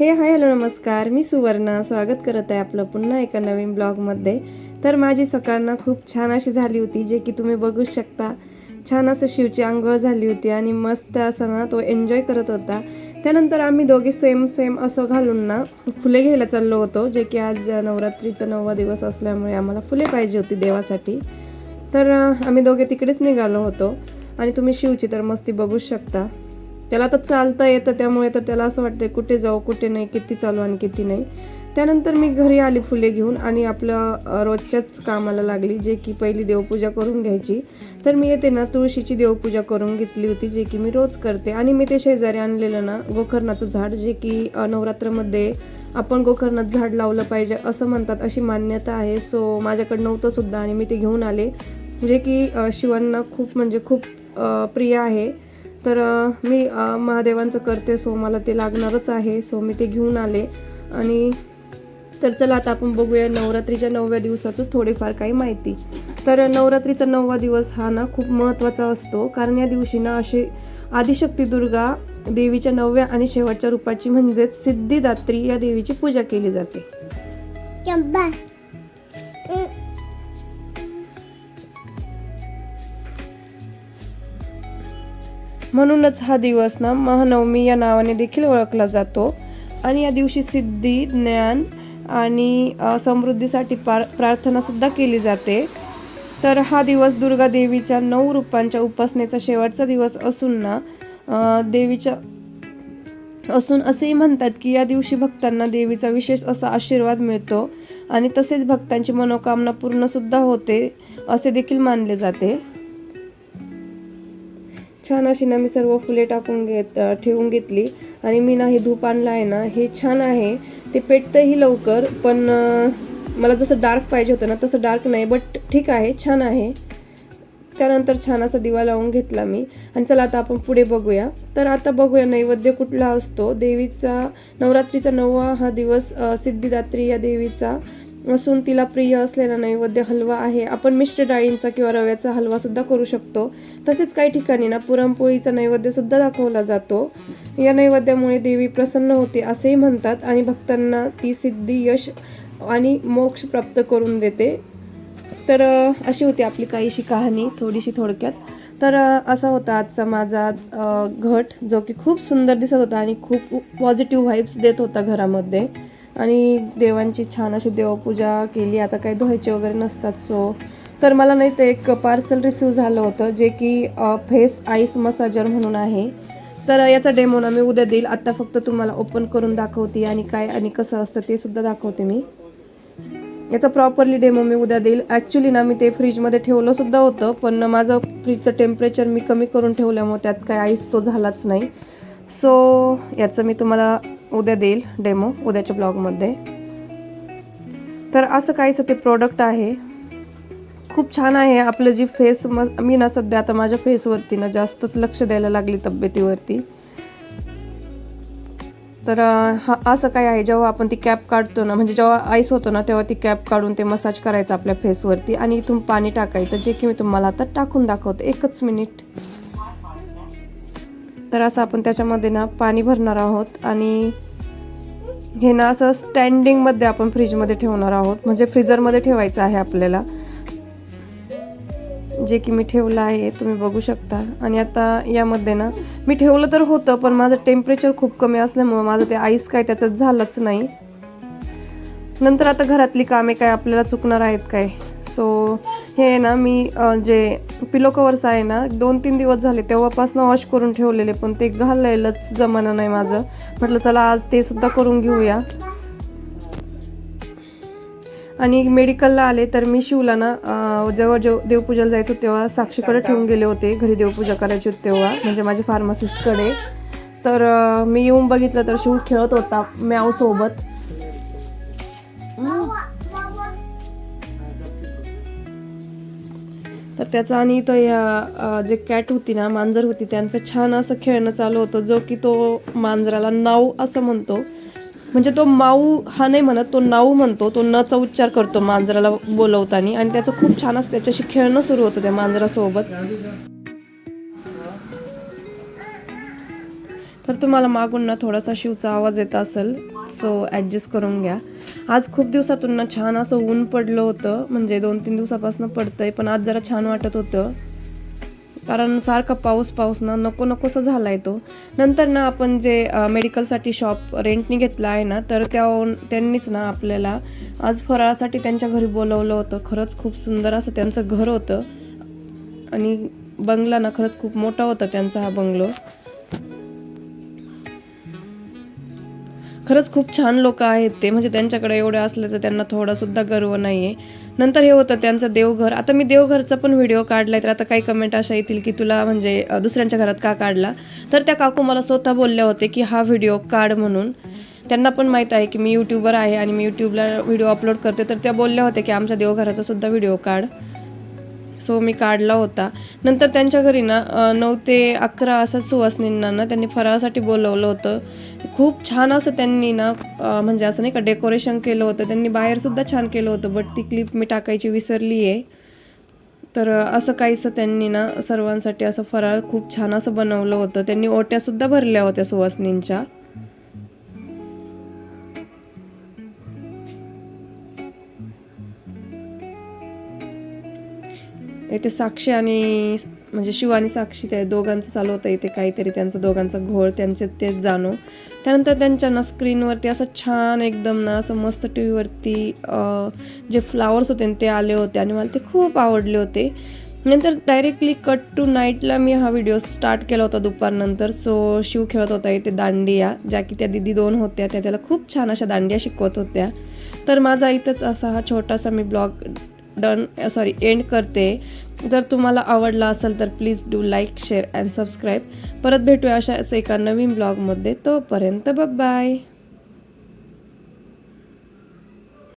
हे hi hello नमस्कार. मी सुवर्णा. स्वागत करत आहे आपलं पुन्हा एका नवीन ब्लॉगमध्ये. तर माझी सकाळ ना खूप छान अशी झाली होती जे की तुम्ही बघू शकता. छान असं शिवची आंघोळ झाली होती आणि मस्त असं ना तो एन्जॉय करत होता. त्यानंतर आम्ही दोघे सेम सेम असं घालून ना फुले घ्यायला चाललो होतो जे की आज नवरात्रीचा नववा दिवस असल्यामुळे आम्हाला फुले पाहिजे होती देवासाठी. तर आम्ही दोघे तिकडेच निघालो होतो. आणि तुम्ही शिवची तर मस्ती बघू शकता. त्याला तर चालता येतं त्यामुळे तर त्याला असं वाटतं कुठे जाऊ कुठे नाही किती चालू आणि किती नाही. त्यानंतर मी घरी आली फुले घेऊन आणि आपलं रोजच्याच कामाला लागली जे की पहिली देवपूजा करून घ्यायची. तर मी येते ना तुळशीची देवपूजा करून घेतली होती जे की मी रोज करते. आणि मी ते शेजारी आणलेलं ना गोकर्णाचं झाड जे की नवरात्रामध्ये आपण गोकर्णात झाड लावलं पाहिजे असं म्हणतात अशी मान्यता आहे. सो माझ्याकडे नव्हतं सुद्धा आणि मी ते घेऊन आले. जे की शिवांना खूप म्हणजे खूप प्रिय आहे. तर मी महादेवांचं करते सो मला ते लागणारच आहे. सो मी ते घेऊन आले. आणि तर चला आता आपण बघूया नवरात्रीच्या नवव्या दिवसाचं थोडीफार काही माहिती. तर नवरात्रीचा नववा दिवस हा ना खूप महत्त्वाचा असतो. कारण या दिवशी ना अशी आदिशक्ती दुर्गा देवीच्या नवव्या आणि शेवटच्या रूपाची म्हणजेच सिद्धिदात्री या देवीची पूजा केली जाते. म्हणूनच हा दिवस ना महानवमी या नावाने देखील ओळखला जातो. आणि या दिवशी सिद्धी ज्ञान आणि समृद्धीसाठी पार प्रार्थनासुद्धा केली जाते. तर हा दिवस दुर्गा देवीच्या नऊ रूपांच्या उपासनेचा शेवटचा दिवस असून ना देवीच्या असून असेही म्हणतात की या दिवशी भक्तांना देवीचा विशेष असा आशीर्वाद मिळतो आणि तसेच भक्तांची मनोकामना पूर्णसुद्धा होते असे देखील मानले जाते. छान अशी ना मी सर्व फुले टाकून घेत ठेवून घेतली. आणि मी ना हे धूप आणलं आहे ना हे छान आहे. ते पेटतंही लवकर पण मला जसं डार्क पाहिजे होतं ना तसं डार्क नाही बट ठीक आहे छान आहे. त्यानंतर छान असा दिवा लावून घेतला मी. आणि चला आता आपण पुढे बघूया. तर आता बघूया नैवेद्य कुठला असतो? देवीचा नवरात्रीचा नववा हा दिवस सिद्धिदात्री या देवीचा. असून तिला प्रिय असलेला नैवेद्य हलवा आहे. आपण मिश्र डाळींचा किंवा रव्याचा हलवा सुद्धा करू शकतो. तसेच काही ठिकाणी ना पुरणपोळीचा नैवेद्य सुद्धा दाखवला जातो. या नैवेद्यामुळे देवी प्रसन्न होते असेही म्हणतात आणि भक्तांना ती सिद्धी यश आणि मोक्ष प्राप्त करून देते. तर अशी होती आपली काहीशी कहाणी थोडीशी थोडक्यात. तर असा होता आजचा माझा घट जो की खूप सुंदर दिसत होता आणि खूप पॉझिटिव्ह व्हाईब्स देत होता घरामध्ये. आणि देवांची छान अशी देवपूजा केली. आता काही धुवायचे वगैरे नसतात सो तर मला नाही ते एक पार्सल रिसीव झालं होतं जे की फेस आईस मसाजर म्हणून आहे. तर याचा डेमो ना मी उद्या देईल. आत्ता फक्त तुम्हाला ओपन करून दाखवते आणि काय आणि कसं असतं ते सुद्धा दाखवते मी. याचा प्रॉपरली डेमो मी उद्या देईल. ॲक्च्युली ना मी ते फ्रीजमध्ये ठेवलं सुद्धा होतं पण माझं फ्रीजचं टेम्परेचर मी कमी करून ठेवल्यामुळे त्यात काय आईस तो झालाच नाही. सो याचं मी तुम्हाला उद्या देईल डेमो उद्याच्या ब्लॉगमध्ये. तर असं काहीसं ते प्रोडक्ट आहे. खूप छान आहे आपलं जी फेस म मी ना सध्या आता माझ्या फेसवरती ना जास्तच लक्ष द्यायला लागली तब्येतीवरती. तर हा असं काय आहे जेव्हा आपण ती कॅप काढतो ना म्हणजे जेव्हा आईस होतो ना तेव्हा ती कॅप काढून ते मसाज करायचं आपल्या फेसवरती आणि इथून पाणी टाकायचं जे की मी तुम्हाला आता टाकून दाखवते एकच मिनिट तर असं आपण त्याच्यामध्ये ना पाणी भरणार आहोत आणि हे ना असं स्टँडिंगमध्ये आपण फ्रीजमध्ये ठेवणार आहोत. म्हणजे फ्रीजरमध्ये ठेवायचं आहे आपल्याला. जे की मी ठेवलं आहे तुम्ही बघू शकता. आणि आता यामध्ये ना मी ठेवलं तर होतं पण माझं टेम्परेचर खूप कमी असल्यामुळं माझं ते आईस काय त्याचं झालंच नाही. नंतर आता घरातली कामे काय आपल्याला चुकणार आहेत काय? सो हे ना मी जे पिलो कवर्स आहे ना दोन तीन दिवस झाले तेव्हापासून वॉश करून ठेवलेले पण ते घालायलाच जमाना नाही माझं. म्हटलं चला आज ते सुद्धा करून घेऊया. आणि मेडिकलला आले तर मी शिवला ना जेव्हा जेव देवपूजाला जायचो तेव्हा साक्षीकडे ठेवून गेले होते. घरी देवपूजा करायची होती तेव्हा म्हणजे माझ्या फार्मासिस्टकडे तर मी येऊन बघितलं तर शिव खेळत होता म्यावसोबत तर त्याचा आणि तर या जे कॅट होती ना मांजर होती त्यांचं छान असं खेळणं चालू होतं जो की तो मांजराला नाव असं म्हणतो. म्हणजे तो माऊ हा नाही म्हणत तो नाऊ म्हणतो तो नचा उच्चार करतो मांजराला बोलवताना. आणि त्याचं खूप छान असं त्याच्याशी खेळणं सुरू होतं त्या मांजरासोबत. तर तुम्हाला मागून ना थोडासा शिवचा आवाज येत असेल सो ॲडजस्ट करून घ्या. आज खूप दिवसातून ना छान असं ऊन पडलं होतं म्हणजे दोन तीन दिवसापासून पडतं आहे पण आज जरा छान वाटत होतं. कारण सारखा पाऊस पाऊस ना नको नकोसं झाला आहे तो. नंतर ना आपण जे मेडिकलसाठी शॉप रेंटनी घेतला आहे ना तर त्या त्यांनीच ना आपल्याला आज फराळासाठी त्यांच्या घरी बोलवलं होतं. खरंच खूप सुंदर असं त्यांचं घर होतं. आणि बंगला ना खरंच खूप मोठा होता त्यांचा हा बंगलो. खरंच खूप छान लोक आहेत ते. म्हणजे त्यांच्याकडे एवढं असल्याचं त्यांना थोडासुद्धा गर्व नाही आहे नंतर हे होतं त्यांचं देवघर. आता मी देवघरचा पण व्हिडिओ काढला आहे तर आता काही कमेंट अशा येतील की तुला म्हणजे दुसऱ्यांच्या घरात का काढला? तर त्या काकू मला स्वतः बोलल्या होते की हा व्हिडिओ काढ म्हणून. त्यांना पण माहीत आहे की मी यूट्यूबर आहे आणि मी यूट्यूबला व्हिडिओ अपलोड करते. तर त्या बोलल्या होत्या की आमच्या देवघराचा सुद्धा व्हिडिओ काढ. सो मी काढला होता. नंतर त्यांच्या घरी ना नऊ ते अकरा असं सुवासनींना ना त्यांनी फराळासाठी बोलवलं होतं. खूप छान असं त्यांनी ना म्हणजे असं नाही का डेकोरेशन केलं होतं. त्यांनी बाहेरसुद्धा छान केलं होतं बट ती क्लिप मी टाकायची विसरली आहे. तर असं काहीसं त्यांनी ना सर्वांसाठी असं फराळ खूप छान असं बनवलं होतं. त्यांनी ओट्यासुद्धा भरल्या होत्या सुवासनींच्या. इथे साक्षी आणि म्हणजे शिव आणि साक्षी त्या दोघांचं चालू होतं इथे काहीतरी त्यांचं दोघांचा घोळ त्यांचे तेच जाणू. त्यानंतर त्यांच्या ना स्क्रीनवरती असं छान एकदम ना असं मस्त टी व्हीवरती जे फ्लावर्स होते ते आले होते आणि मला ते खूप आवडले होते. नंतर डायरेक्टली कट टू नाईटला मी हा व्हिडिओ स्टार्ट केला होता दुपारनंतर सो शिव खेळत होता इथे दांडिया ज्या की त्या दिदी दोन होत्या त्या त्याला खूप छान अशा दांडिया शिकवत होत्या. तर माझा इथंच असा हा छोटासा मी ब्लॉग डन सॉरी एंड करते. जर तुम्हाला आवडला असेल तर please do like share and subscribe परत भेटूया अशाच एका नवीन ब्लॉगमध्ये तोपर्यंत बाय